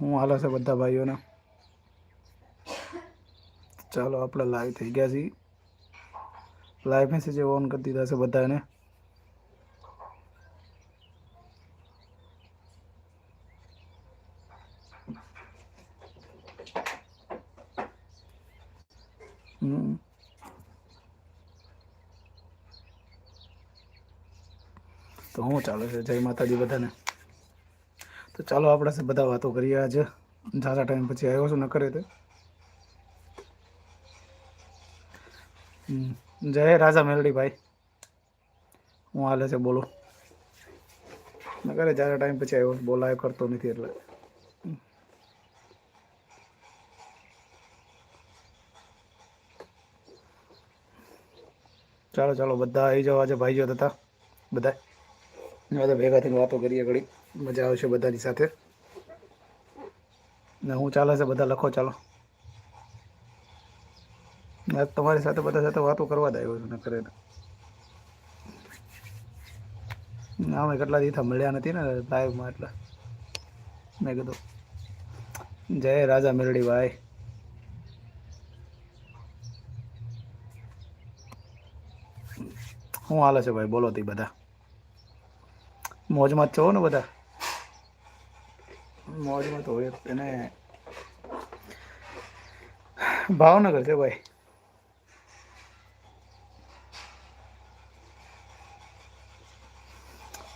હું હાલે છે બધા ભાઈઓને? ચાલો, આપણે લાઈવ થઈ ગયા છીએ. લાઈવ મેસેજ ઓન કરી દીધા છે બધાને. તો શું ચાલે છે? જય માતાજી બધાને. તો ચાલો આપણે બધા વાતો કરીએ આજે. ઝાઝા ટાઈમ પછી આવ્યો છું ન કરે તે. જય રાજા મેલડી ભાઈ. હું હાલે છે બોલો. ન કરે ઝાઝા ટાઈમ પછી આવ્યો. બોલાય કરતો નથી એટલે. ચાલો ચાલો, બધા આવી જાઓ આજે ભાઈઓ હતા બધા બધા ભેગા થઈને વાતો કરીએ ઘડી મજા આવશે બધાની સાથે. ને હું ચાલે છે બધા, લખો ચાલો. આજ તમારી સાથે બધા સાથે વાતો કરવા જ આવ્યો છું ને કરે અમે કેટલા દિવસ મળ્યા નથી ને લાઈવમાં એટલે. મેં કીધું, જય રાજા મેરડી ભાઈ શું હાલે છે ભાઈ, બોલો તી બધા. મોજમાં જ છો ને બધા? મોજમાં તો હોય અને ભાવનગર છે ભાઈ.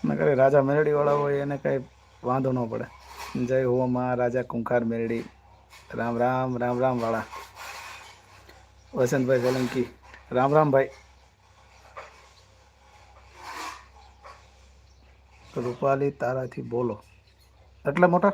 નકરે રાજા મેરડી વાળા હોય એને કઈ વાંધો ન પડે. જય હો માં, રાજા કુંખાર મેરડી. રામ રામ રામ રામ વાળા. વસંતભાઈ સોલંકી. રામ રામ ભાઈ. રૂપાલી તારાથી બોલો. એટલા મોટા?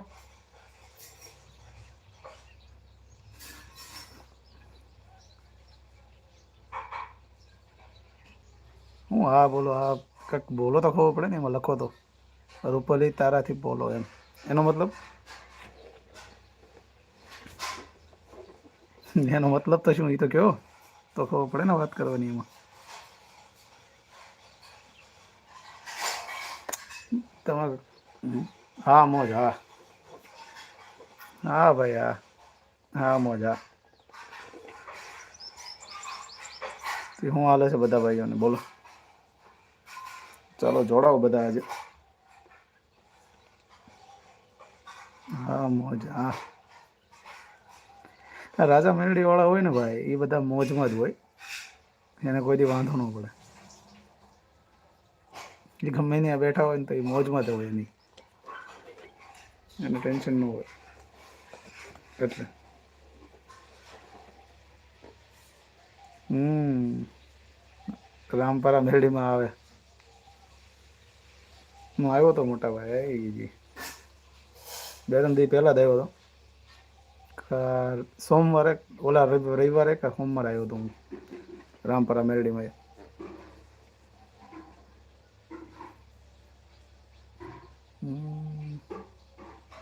હું હા બોલો, હા, કંઈક બોલો તો ખબર પડે ને એમાં લખો તો. રૂપલી તારાથી બોલો એમ. એનો મતલબ? એનો મતલબ તો શું? એ તો કયો તો ખબર પડે ને વાત કરવાની એમાં. તમારે હા, મોજ, હા. હા, ભાઈ, હા. હા, મોજ, હા. શું હાલે છે બધા ભાઈઓને? બોલો. ચાલો, જોડાઓ બધા આજે. હા, મોજ, હા. રાજા મેરડી વાળા હોય ને ભાઈ, એ બધા મોજમાં જ હોય. એને કોઈ દી વાંધો ન પડે. એ ગમે ત્યાં બેઠા હોય ને તો એ મોજમાં જ હોય એની. એને ટેન્શન ન હોય. એટલે. હમ. રામપરા મેરડીમાં આવે. હું આવ્યો તો મોટા ભાઈ જી. બે ત્રણ દી પહેલાં જ આવ્યો હતો. સોમવારે, ઓલા રવિ- રવિવારે કે સોમવારે આવ્યો હતો હું. રામપરા મેરડીમાં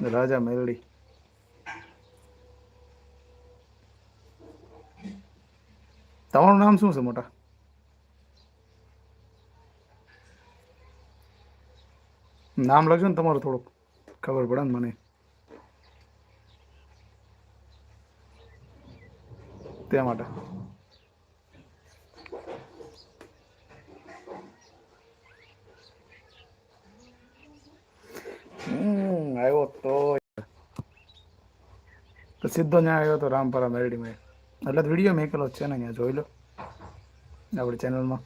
રાજા મેરડી તમારું નામ શું છે મોટા? નામ લખજો ને તમારું થોડુંક. ખબર પડે ને મને. તે માટે હમ આવ્યો તો તો સીધો ત્યાં આવ્યો હતો રામપરા મેરડીમાં એટલે વીડિયો મેકેલો છે ને અહીંયા, જોઈ લો. આપણી ચેનલમાં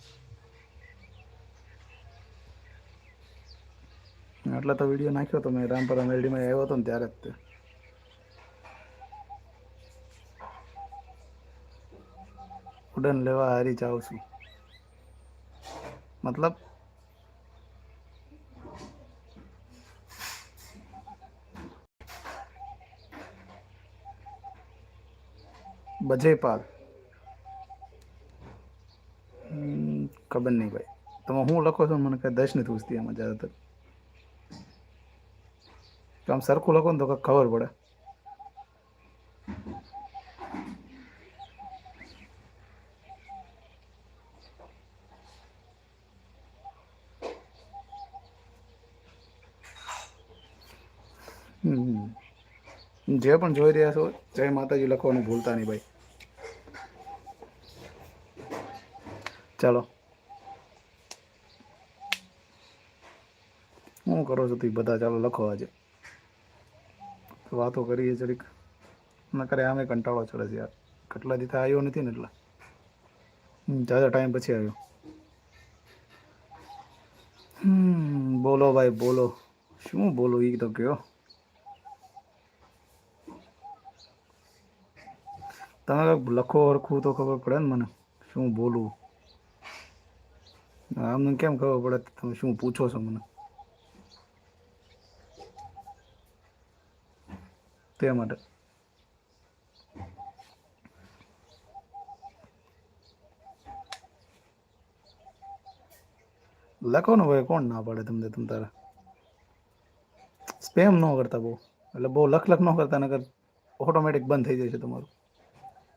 એટલે તો વીડિયો નાખ્યો તો મેં રામપરા મેરડીમાં આવ્યો હતો ને ત્યારે જ તે. ઉડન લેવા હારી જાઉં છું. મતલબ બજેપાલ. હમ, ખબર નહીં ભાઈ. તમે હું લખો છો મને કઈ દસ નથી પૂછતી એમાં જ્યાદાતર. આમ સરખું લખો ને તો કંઈક ખબર પડે. જે પણ જોઈ રહ્યા છો જય માતાજી લખવાનું ભૂલતા નહીં ભાઈ. ચાલો. શું કરો છો તું બધા? ચાલો લખો આજે. વાતો કરીએ જરીક. ન કરે આમે કંટાળો ચડે છે યાર. કેટલા દીધા આવ્યો નથી ને એટલે? જાજા ટાઈમ પછી આવ્યો હમ, બોલો ભાઈ, બોલો. શું બોલું એ તો કયો? તમે લખો ઓળખું તો ખબર પડે ને મને. શું બોલું? આમને કેમ ખબર પડે તમે શું પૂછો છો મને? તે માટે. લખો ને ભાઈ, કોણ ના પાડે તમને તમ તારા? સ્પેમ ન કરતા બહુ. એટલે બહુ લખ લખ ન કરતા નગર ઓટોમેટિક બંધ થઈ જાય છે તમારું.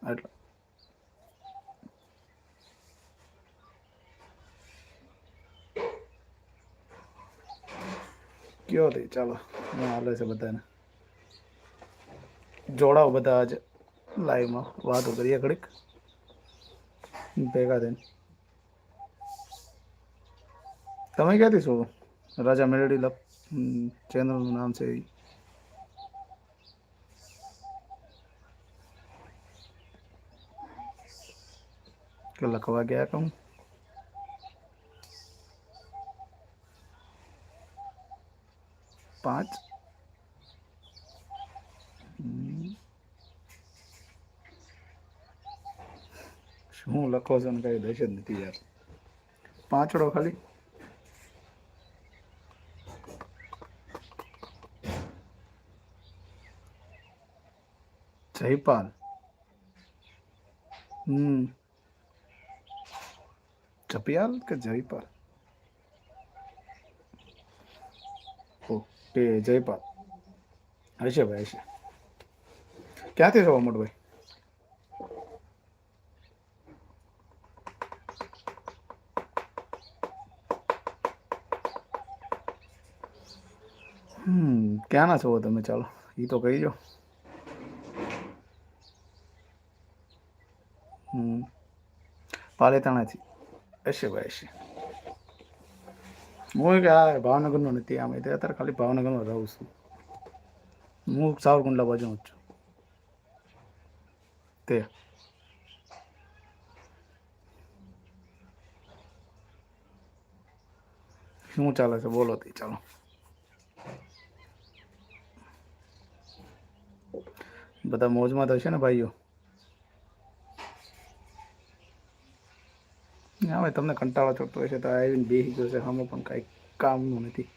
એટલે કયો તે ચાલો હાલે છે બધાને. જોડાઓ બધા આજે લાઈવમાં વાતો કરીએ ઘડીક. ભેગા થઈને. તમે ક્યાંથી છો? રાજા મેલડી લપ ચેનલનું નામ છે. કે લખવા ગયા કહું પાંચ. શું લખો છો ને કઈ દહેશત નથી યાર. પાંચડો ખાલી. જયપાલ. હમ. જપિયાલ કે જયપાલ? ઓકે જયપાલ. હશે ભાઈ હશે. ક્યાંથી છો અમરભાઈ? હમ, ક્યાંના છો તમે? ચાલો એ તો કહી દો હમ, પાલેતાણાથી. હશે ભાઈ હશે. હું આ ભાવનગરનો નથી આમ એટલે અત્યારે ખાલી ભાવનગરમાં રહું છું હું સાવરકુંડલા બાજુ છું તે શું ચાલે છે બોલો તે ચાલો બધા મોજમાં હશે ને ભાઈઓ હવે તમને કંટાળો ચડતો હશે તો આવીને બેસી છે. સામે પણ કાંઈ કામનું નથી.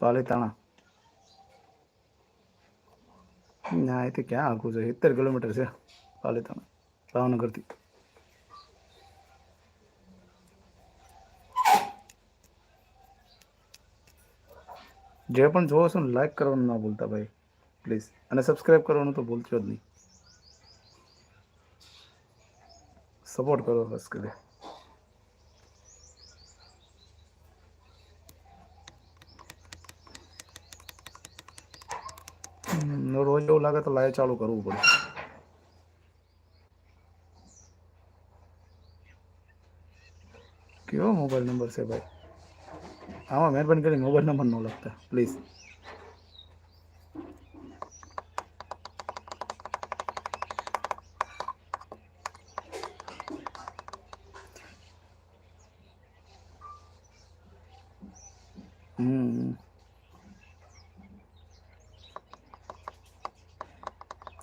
પાલીતાણા ના, એ તો ક્યાં આખું છે? સિત્તેર કિલોમીટર છે પાલીતાણા ભાવનગરથી. જે પણ જોવો છો ને લાઈક કરવાનું ના ભૂલતા ભાઈ. પ્લીઝ અને સબસ્ક્રાઈબ કરવાનું તો ભૂલશો જ નહીં. સપોર્ટ કરો બસ કરે રોજ એવું લાગે તો લાઈવ ચાલુ કરવું પડે. કેવો મોબાઈલ નંબર છે ભાઈ? આમાં મહેરબાની કરી મોબાઈલ નંબર ન લખતા પ્લીઝ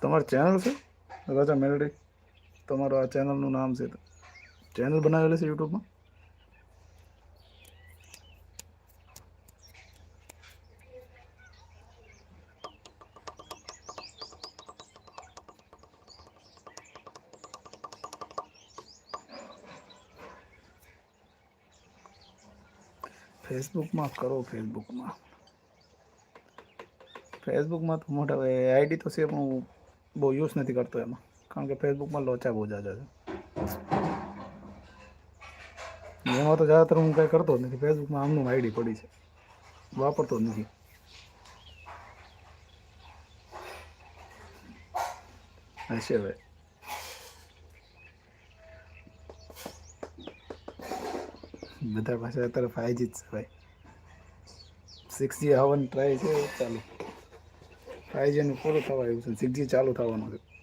તમારી ચેનલ છે? રાજા મેલડી. તમારું આ ચેનલનું નામ છે. ચેનલ બનાવેલી છે યુટ્યુબમાં ફેસબુકમાં કરો ફેસબુકમાં ફેસબુકમાં તો મોટા ભાઈ આઈડી તો છે, પણ હું બહુ યુઝ નથી કરતો એમાં. કારણ કે ફેસબુકમાં લોચા બહુ જાજા છે. એમાં તો જ્યાદાતર હું કાંઈ કરતો જ નથી. ફેસબુકમાં આમનું આઈડી પડી છે. વાપરતો જ નથી. હશે ભાઈ બધા પાછા અત્યારે ફાઈવ જી છે ભાઈ. સિક્સ જી આવવાનું ટ્રાય છે, ચાલુ. ફાઈવ જીનું પૂરું થવા આવ્યું છે. સિક્સ જી ચાલુ થવાનું છે.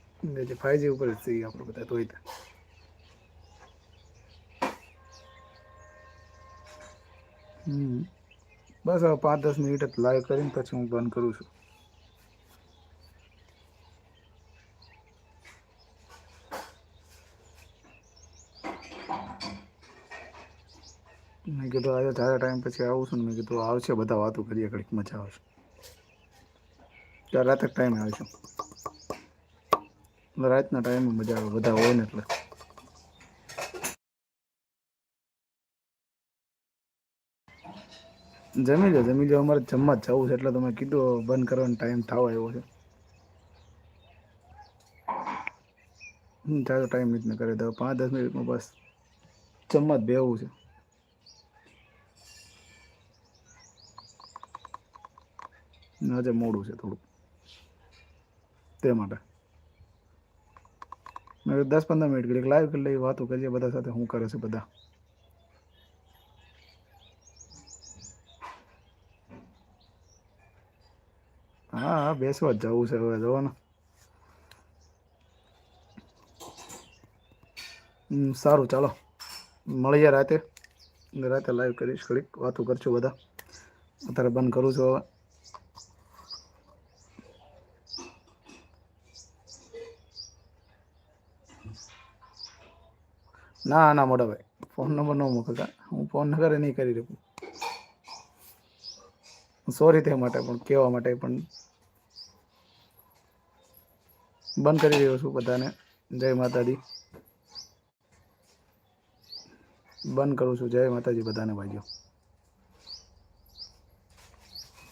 એટલે ફાઈવ જી ઉપર જ છીએ આપણે બધા ધોઈ હમ. બસ હવે પાંચ દસ મિનિટ જ લાઈવ કરીને પછી હું બંધ કરું છું. કીધું આજે તારા ટાઈમ પછી આવું છું. ને મેં કીધું, આવશે, બધા વાતો કરીએ, ઘડીક મજા આવશે. ત્યારે રાતે ટાઈમે આવશે રાતના ટાઈમે મજા આવે, બધા હોય ને એટલે. જમી લો જમી લો. અમારે જમવા જ જવું છે, એટલે તમે કીધું બંધ કરવાનો ટાઈમ થવા આવ્યો છે. ચાલો, ટાઈમ રીતના કરે તો પાંચ, દસ મિનિટમાં બસ જમવા જ બેવું છે. આજે મોડું છે થોડું. તે માટે. મેં દસ પંદર મિનિટ કરી લાઈવ કરી લઈ વાતો કરીએ, બધા સાથે શું કરે છે બધા. હા હા, બેસવા જ જવું છે હવે જોવાનું સારું, ચાલો. મળીએ રાતે. રાતે લાઈવ કરીશ, ઘડીક વાતો કરશું બધા. અત્યારે બંધ કરું છું હવે. ના ના મોટા ભાઈ ફોન નંબર ન મોકલતા હું ફોન નગર નહીં કરી શકું। સોરી તે માટે, પણ કહેવા માટે પણ બંધ કરી રહ્યો છું બધાને. જય માતાજી. બંધ કરું છું. જય માતાજી બધાને ભાઈઓ.